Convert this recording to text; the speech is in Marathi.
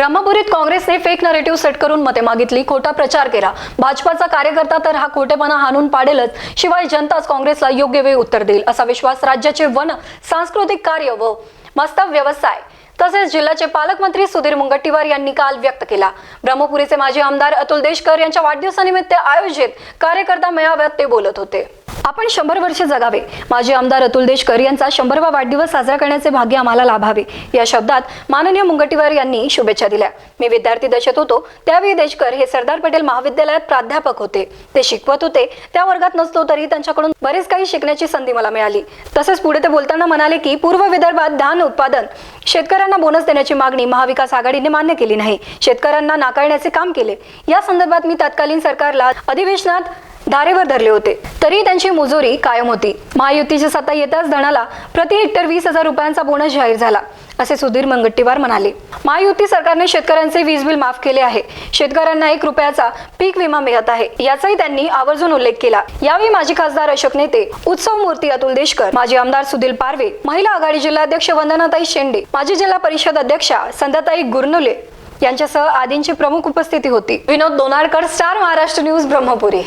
ब्रह्मपुरीत काँग्रेसने फेक नरेटिव्ह सेट करून मते मागितली खोटा प्रचार केला. भाजपाचा कार्यकर्ता तर हा खोटेपणा हाणून पाडेलच शिवाय जनताच काँग्रेसला योग्य वेळ उत्तर देईल असा विश्वास राज्याचे वन सांस्कृतिक कार्य व मस्तक व्यवसाय तसेच जिल्ह्याचे पालकमंत्री सुधीर मुनगट्टीवार यांनी काल व्यक्त केला. ब्रह्मपुरीचे माजी आमदार अतुल देशकर यांच्या वाढदिवसानिमित्त आयोजित कार्यकर्ता मेळाव्यात ते बोलत होते. आपण शंभर वर्ष जगावे. माजी आमदार अतुल देशकर यांचा शंभरवा वाढदिवस साजरा करण्याचे भाग्य आम्हाला लाभावे. या शब्दात माननीय मुंगटीवार यांनी शुभेच्छा दिल्या. मी विद्यार्थी दशेत होतो. त्यावेळी देशकर हे सरदार पटेल महाविद्यालयात प्राध्यापक होते. ते शिकवत होते. त्या वर्गात नसतो तरी त्यांच्याकडून बरेच काही शिकण्याची संधी मला मिळाली. तसेच पुढे ते बोलताना म्हणाले की पूर्व विदर्भात धान उत्पादन शेतकऱ्यांना बोनस देण्याची मागणी महाविकास आघाडीने मान्य केली नाही. शेतकऱ्यांना नाकारण्याचे काम केले. या संदर्भात मी तत्कालीन सरकारला अधिवेशनात धारेवर धरले होते. तरी त्यांची मुजोरी कायम होती. महायुतीची सत्ता येताच धनाला प्रति हेक्टर वीस हजार रुपयांचा बोनस जाहीर झाला असे सुधीर मंगट्टीवार म्हणाले. महायुती सरकारने शेतकऱ्यांचे वीज बिल माफ केले आहे. शेतकऱ्यांना एक रुपयाचा पीक विमा मिळत आहे. याचाही त्यांनी आवर्जून उल्लेख केला. यावेळी माजी खासदार अशोक नेते उत्सव मूर्ती अतुल देशकर माजी आमदार सुधीर पारवे महिला आघाडी जिल्हाध्यक्ष वंदनाताई शेंडे माजी जिल्हा परिषद अध्यक्षा संध्याताई गुरनुले यांच्यासह आदींची प्रमुख उपस्थिती होती. Vinod Donadkar star Maharashtra news Brahmapuri.